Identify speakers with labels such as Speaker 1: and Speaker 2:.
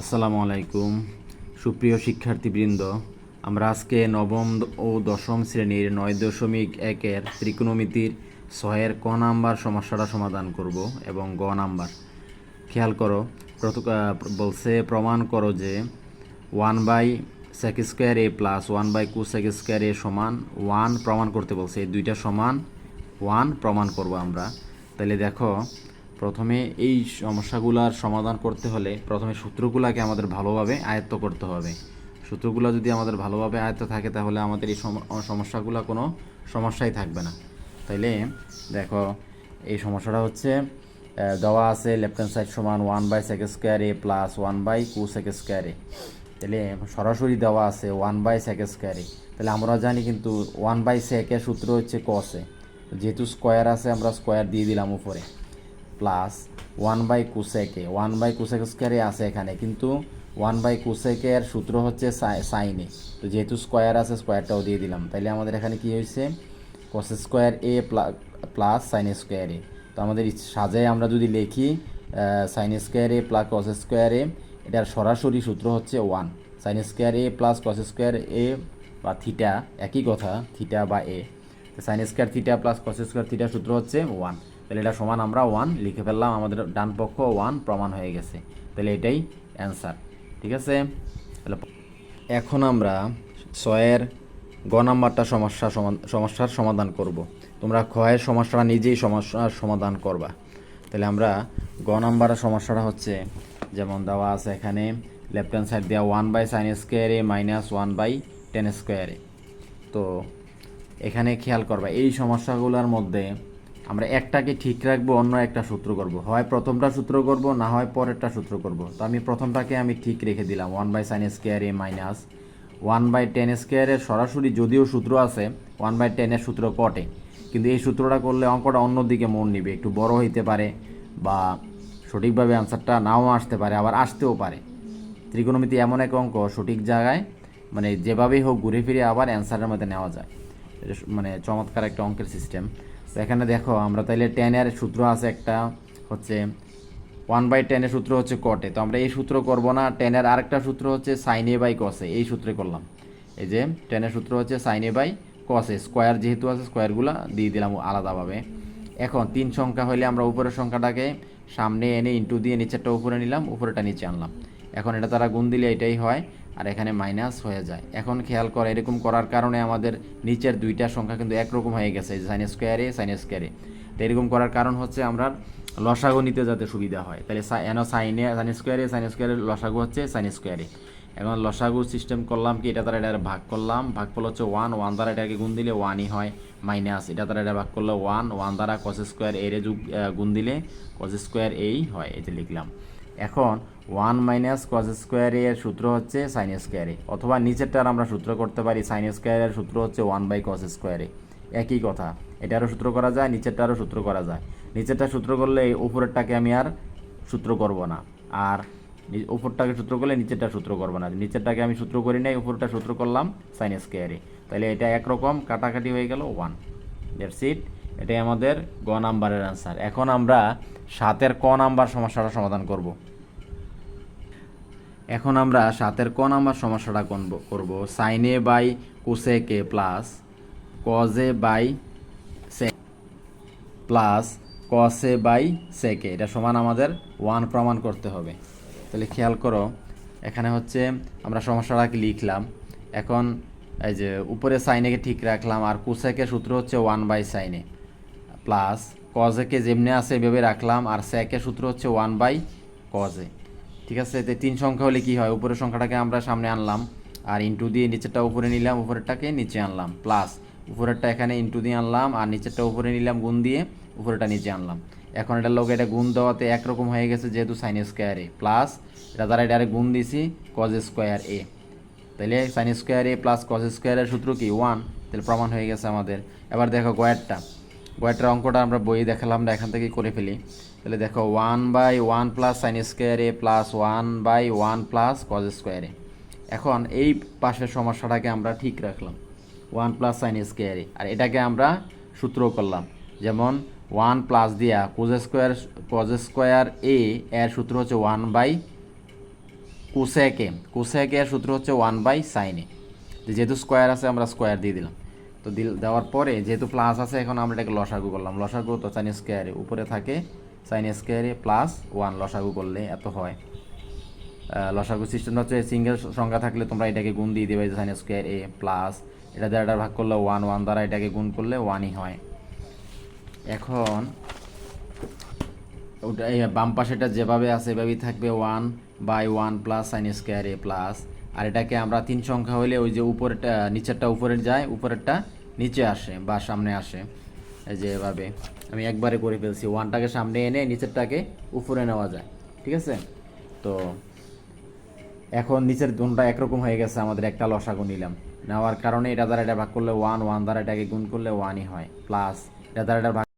Speaker 1: আসসালামু আলাইকুম। সুপ্রিয় শিক্ষার্থীবৃন্দ, আমরা আজকে নবম ও দশম শ্রেণির নয় দশমিক একের ত্রিকোণমিতির ছয়ের ক নাম্বার সমস্যাটা সমাধান করব এবং গ নাম্বার। খেয়াল করো বলছে, প্রমাণ করো যে one by sec square A plus one by cosec square এ সমান ওয়ান প্রমাণ করতে বলছে। এই দুইটা সমান ওয়ান প্রমাণ করব আমরা। তাহলে দেখো প্রথমে এই সমস্যাগুলার সমাধান করতে হলে প্রথমে সূত্রগুলাকে আমাদের ভালোভাবে আয়ত্ত করতে হবে। সূত্রগুলো যদি আমাদের ভালোভাবে আয়ত্ত থাকে, তাহলে আমাদের এই সম- সমস্যাগুলো কোনো সমস্যাই থাকবে না। তাইলে দেখো, এই সমস্যাটা হচ্ছে দেওয়া আছে লেফট হ্যান্ড সাইড সমান one by sec square A plus one by cosec square A তাহলে সরাসরি দেওয়া আছে one by sec square A তাহলে আমরা জানি কিন্তু ওয়ান বাই সেকের সূত্র হচ্ছে কসে যেহেতু স্কোয়ার আছে, আমরা স্কোয়ার দিয়ে দিলাম উপরে। প্লাস ওয়ান বাই কুসেকে ওয়ান বাই কুসেক স্কোয়ারে আছে এখানে, কিন্তু ওয়ান বাই কুসেকের সূত্র হচ্ছে সাইনে তো যেহেতু স্কোয়ার আছে স্কোয়ারটাও দিয়ে দিলাম। তাহলে আমাদের এখানে কি হয়েছে? Cos square A plus sine square তো আমাদের সাজায় আমরা যদি লিখি sine square A plus cos square এটার সরাসরি সূত্র হচ্ছে one sine square A plus cos square A বা থিটা একই কথা থিটা বা A sine square theta plus cos square theta সূত্র হচ্ছে ওয়ান তাহলে এটা সমান আমরা ওয়ান লিখে ফেললাম আমাদের ডান পক্ষ ওয়ান প্রমাণ হয়ে গেছে। তাহলে এটাই অ্যান্সার ঠিক আছে? তাহলে এখন আমরা ছয়ের গ নাম্বারটা সমস্যা সমস্যার সমাধান করব। তোমরা ক্ষয়ের সমস্যাটা নিজেই সমস্যার সমাধান করবা। তাহলে আমরা গ নাম্বারের সমস্যাটা হচ্ছে, যেমন দেওয়া আছে এখানে লেফট হ্যান্ড সাইড দেওয়া ওয়ান বাই সাইন স্কোয়ারে মাইনাস ওয়ান বাই টেন স্কোয়ারে তো এখানে খেয়াল করবা, এই সমস্যাগুলোর মধ্যে আমরা একটাকে ঠিক রাখব, অন্য একটা সূত্র করব। হয় প্রথমটা সূত্র করব, না হয় পরেরটা সূত্র করব। তো আমি প্রথমটাকে আমি ঠিক রেখে দিলাম one by sine square A minus one by tan স্কোয়ারের সরাসরি যদিও সূত্র আছে ওয়ান বাই টেনের সূত্র কটে কিন্তু এই সূত্রটা করলে অঙ্কটা অন্যদিকে মন নিবে, একটু বড় হইতে পারে বা সঠিকভাবে আনসারটা নাও আসতে পারে, আবার আসতেও পারে। ত্রিকোণমিতি এমন এক অঙ্ক, সঠিক জায়গায় মানে যেভাবেই হোক ঘুরে ফিরে আবার অ্যান্সারের মধ্যে নেওয়া যায়। মানে চমৎকার একটা অঙ্কের সিস্টেম তো এখানে দেখো, আমরা তাইলে টেনের সূত্র আছে একটা, হচ্ছে ওয়ান বাই টেনের সূত্র হচ্ছে কটে তো আমরা এই সূত্র করব না টেনের আরেকটা সূত্র হচ্ছে সাইন বাই কসে এই সূত্রে করলাম। এই যে টেনের সূত্র হচ্ছে সাইন বাই কসে স্কোয়ার যেহেতু আছে স্কোয়ারগুলো দিয়ে দিলাম আলাদাভাবে। এখন তিন সংখ্যা হলে আমরা উপরের সংখ্যাটাকে সামনে এনে ইন্টু দিয়ে নিচেরটা উপরে নিলাম উপরেটা নিচে আনলাম। এখন এটা তারা গুণ দিলে এটাই হয় আর এখানে মাইনাস হয়ে যায়। এখন খেয়াল করে, এরকম করার কারণে আমাদের নিচের দুইটা সংখ্যা কিন্তু একরকম হয়ে গেছে সাইন স্কোয়ারে সাইন স্কোয়ারে তো এরকম করার কারণ হচ্ছে আমরা লসাগু নিতে যাতে সুবিধা হয়। তাহলে এন সাইনে সাইন স্কোয়ারে সাইন স্কোয়ারের লসাগু হচ্ছে সাইন স্কোয়ারে এখন লসাগু সিস্টেম করলাম কি, এটা তারা এটা ভাগ করলাম ভাগ করলে হচ্ছে ওয়ান ওয়ান দ্বারা এটাকে গুণ দিলে ওয়ানই হয় মাইনাস এটা তারা এটা ভাগ করলে ওয়ান ওয়ান দ্বারা কস স্কোয়ার এরে যুগ গুণ দিলে কস স্কোয়ার এই হয় এটা লিখলাম। এখন ওয়ান মাইনাস কস স্কোয়ার এর সূত্র হচ্ছে সাইন স্কোয়ারে অথবা নিচেরটার আমরা সূত্র করতে পারি সাইন স্কোয়ারের সূত্র হচ্ছে ওয়ান বাই কস স্কোয়ারে একই কথা, এটারও সূত্র করা যায়, নিচেরটারও সূত্র করা যায়। নিচেরটা সূত্র করলে উপরেরটাকে আমি আর সূত্র করব না। আর উপরটাকে সূত্র করলে নিচেরটা সূত্র করব না। নিচেরটাকে আমি সূত্র করি নাই উপরটা সূত্র করলাম সাইন স্কোয়ারে তাহলে এটা একরকম, কাটাকাটি হয়ে গেল ওয়ান দ্যাটস ইট এটাই আমাদের গ নাম্বারের আনসার এখন আমরা সাতের ক নাম্বার সমস্যাটা সমাধান করব। এখন আমরা সাতের ক নাম্বার সমস্যাটা করব- করব। সাইনে বাই কোসেকে প্লাস কজে বাই সে প্লাস কসে বাই সেকে। এটা সমান আমাদের ওয়ান প্রমাণ করতে হবে। তাহলে খেয়াল করো, এখানে হচ্ছে আমরা সমস্যাটাকে লিখলাম। এখন এই যে উপরে সাইনেকে ঠিক রাখলাম আর কুসেকের সূত্র হচ্ছে ওয়ান বাই সাইনে। প্লাস কজেকে যেমনি আছে এভাবে রাখলাম আর সেকের সূত্র হচ্ছে ওয়ান বাই কজে। ঠিক আছে? তো তিন সংখ্যা হলে কি হয়? উপরের সংখ্যাটাকে আমরা সামনে আনলাম আর ইন্টু দিয়ে নিচেরটা উপরে নিলাম, উপরেরটাকে নিচে আনলাম। প্লাস উপরেরটা এখানে ইন্টু দিয়ে আনলাম আর নিচেরটা উপরে নিলাম গুণ দিয়ে উপরেরটা নিচে আনলাম। এখন এটার লোক এটা গুণ দেওয়াতে একরকম হয়ে গেছে যেহেতু সাইন স্কোয়ার এ প্লাস এটা দ্বারা এটা গুণ দিছি কজ স্কোয়ার এ তাহলে sine square A plus cos স্কোয়ারের সূত্র কি? ওয়ান তাহলে প্রমাণ হয়ে গেছে আমাদের। এবার দেখো গয়ারটা গয়ারটার অঙ্কটা আমরা বই দেখালাম না এখান থেকেই করে ফেলি। তাহলে দেখো one by one plus sine square A plus one by one plus cos square A এখন এই পাশের সমস্যাটাকে আমরা ঠিক রাখলাম one plus sine square A আর এটাকে আমরা সূত্র করলাম, যেমন ওয়ান প্লাস দিয়া কোজ স্কোয়ার কজ স্কোয়ার এ এর সূত্র হচ্ছে ওয়ান বাই কোসেকে কোসেকের সূত্র হচ্ছে ওয়ান বাই সাইনে যেহেতু স্কোয়ার আছে, আমরা স্কোয়ার দিয়ে দিলাম। তো দিল, দেওয়ার পরে যেহেতু প্লাস আছে, এখন আমরা এটাকে লসাগু করলাম। লসাগু তো সাইন স্কোয়ারে উপরে থাকে। সাইন স্কোয়ারে প্লাস ওয়ান লসাগু করলে এত হয়। লসাগু সিস্টেম হচ্ছে সিঙ্গেল সংখ্যা থাকলে তোমরা এটাকে গুণ দিয়ে দেবে সাইন স্কোয়ার এ প্লাস এটা দ্বারা ভাগ করলে ওয়ান ওয়ান দ্বারা এটাকে গুণ করলে ওয়ানই হয়। এখন ওটা বাম পাশেটা যেভাবে আছে, এভাবেই থাকবে one by one plus sine square A plus আর এটাকে আমরা তিন সংখ্যা হলে ওই যে উপরেরটা, নিচেরটা উপরে যায়, উপরেরটা নিচে আসে বা সামনে আসে। এই যে এভাবে আমি একবারে করে ফেলছি। ওয়ানটাকে সামনে এনে নিচেরটাকে উপরে নেওয়া যায়। ঠিক আছে? তো এখন নিচের গুণটা একরকম হয়ে গেছে, আমাদের একটা লসাগু নিলাম। নেওয়ার কারণে এটা দ্বারা এটা ভাগ করলে ওয়ান ওয়ান দ্বারা এটাকে গুণ করলে ওয়ানই হয়, প্লাস এটা দ্বারা এটা